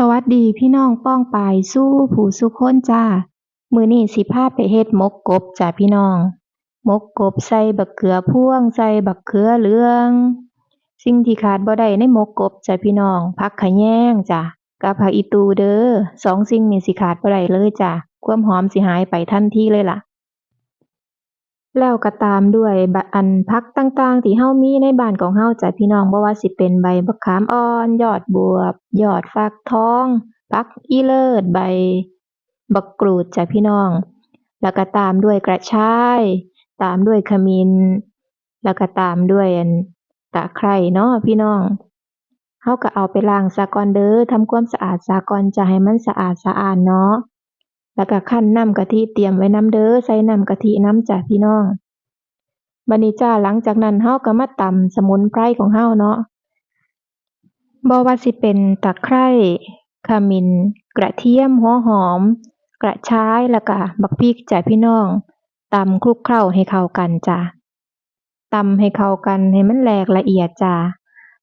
สวัสดีพี่น้องป้องปายสู้ผู้สุคนจ้า มือนี้สิพาไปเฮ็ดมกกบจ้าพี่น้อง มกกบใส่บักเขือพ่วงใส่บักเขือเหลือง สิ่งที่ขาดบ่ได้ในมกกบจ้าพี่น้องผักขะแยงจ้ากับผักอีตูเด้อสองสิ่งนี้สิขาดบ่ได้เลยจ้าความหอมสิหายไปทันทีเลยล่ะ แล้วก็ตามด้วย อันผักต่างๆที่เฮามีในบ้านของเฮาจ้ะพี่น้อง บ่ว่าสิเป็นใบบักขามอ่อน ยอดบวบ ยอดฟักทอง ผักอีเลิศ ใบบักกรูดจ้ะพี่น้อง แล้วก็ตามด้วยกระชาย ตามด้วยขมิ้น แล้วก็ตามด้วยอันตะไคร้เนาะพี่น้องเฮาก็เอาไปล้างซะก่อนเด้อ ทำความสะอาดซะก่อนจะให้มันสะอาดสะอ้านเนาะ แล้วก็คั่นน้ำกะทิเตรียมไว้น้ำเด้อใส่น้ำกะทิน้ำจ้ะพี่น้องบัดนี้จ้าหลังจากนั้นเฮาก็มาตำสมุนไพรของเฮาเนาะบ่ว่าสิเป็นตะไคร้ขมิ้นกระเทียมหัวหอม กระชายแล้วก็บักพริกจ้ะพี่น้องตำคลุกเคล้าให้เข้ากันจ้ะตำให้เข้ากันให้มันแหลกละเอียดจ้ะ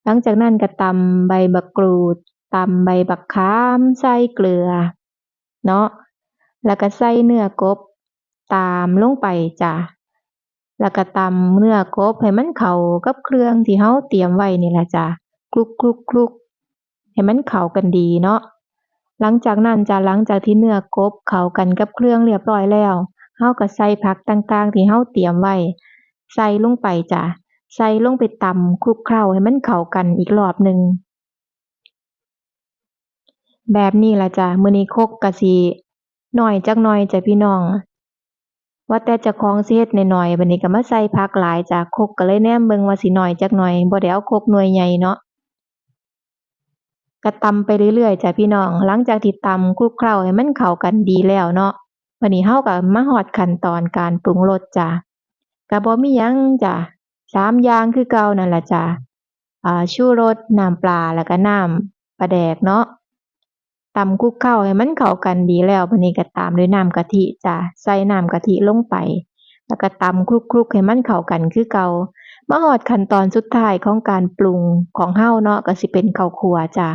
หลังจากนั้นก็ตำใบบักกรูดตำใบบักขามใส่เกลือ เนาะ แล้วก็ใส่เนื้อกบ ตามลงไปจ้ะ แล้วก็ตำเนื้อกบให้มันเข้ากับเครื่องที่เฮาเตรียมไว้นี่ล่ะจ้ะคลุกๆๆให้มันเข้ากันดีเนาะ หลังจากนั้นจ้ะหลังจากที่เนื้อกบเข้ากันกับเครื่องเรียบร้อยแล้วเฮาก็ใส่ผักต่างๆ ที่เฮาเตรียมไว้ ใส่ลงไปจ้ะ ใส่ลงไปตำคลุกเคล้าให้มันเข้ากันอีกรอบหนึ่งแบบนี้ล่ะจ้ะมื้อนี้คกก็สิ น้อยจักหน่อยจ้ะพี่น้อง ว่าแต่เจ้าของสิเฮ็ดน้อยๆบัดนี้ก็มาใส่ผักหลายจ้ะคกก็เลยแนมเบิ่งว่าสิน้อยจักหน่อยบ่ได้เอาคกหน่วยใหญ่เนาะก็ตำไปเรื่อยๆจ้ะพี่น้อง หลังจากที่ตำคลุกเคล้าให้มันเข้ากันดีแล้วเนาะบัดนี้เฮาก็มาฮอดขั้นตอนการปรุงรสจ้ะก็บ่มีหยังจ้ะสามอย่างคือเก่านั่นล่ะจ้ะอ่าชูรสน้ำปลาแล้วก็น้ำปลาแดกเนาะ ตำคลุกเคล้าให้มันเข้ากันดีแล้วบัดนี้ก็ตามด้วยน้ำกะทิจ้ะใส่น้ำกะทิลงไป แล้วก็ตำคลุกๆให้มันเข้ากันคือเก่ามาฮอดขั้นตอนสุดท้ายของการปรุงของเฮาเนาะก็สิเป็นข้าวคั่วจ้ะ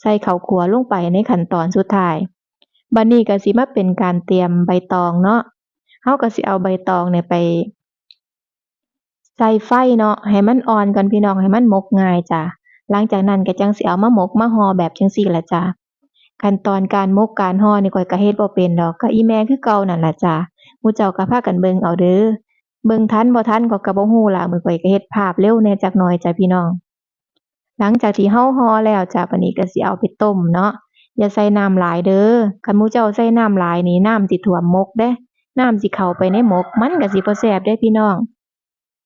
ใส่ข้าวคั่วลงไปในขั้นตอนสุดท้ายบัดนี้ก็สิมาเป็นการเตรียมใบตองเนาะเฮาก็สิเอาใบตองเนี่ยไปใส่ไฟเนาะให้มันอ่อนก่อนพี่น้องให้มันหมกง่ายจ้ะหลังจากนั้นก็จังสิเอามาหมกมาห่อแบบจังซี้ล่ะจ้ะ ขั้นตอนการมกการห่อนี่ข้อยก็เฮ็ดบ่เป็นดอกก็อีแม่คือเก่านั่นล่ะจ้ะหมู่เจ้าก็พากันเบิ่งเอาเด้อเบิ่งทันบ่ทันข้อยก็บ่รู้ล่ะมื้อข้อยก็เฮ็ดภาพเร็วแหน่จักหน่อยจ้ะพี่น้อง หลังจากที่เฮาห่อแล้วจ้ะบัดนี้ก็สิเอาไปต้มเนาะอย่าใส่น้ำหลายเด้อคันหมู่เจ้าใส่น้ำหลายนี่น้ำสิท่วมมกเดะน้ำสิเข้าไปในหมกมันก็สิบ่แซ่บเดะพี่น้อง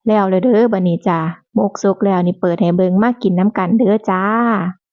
แล้วแล้วเด้อบัดนี้จ้ะหมกสุกแล้วนี่เปิดให้เบิ่งมากินน้ำกันเด้อจ้า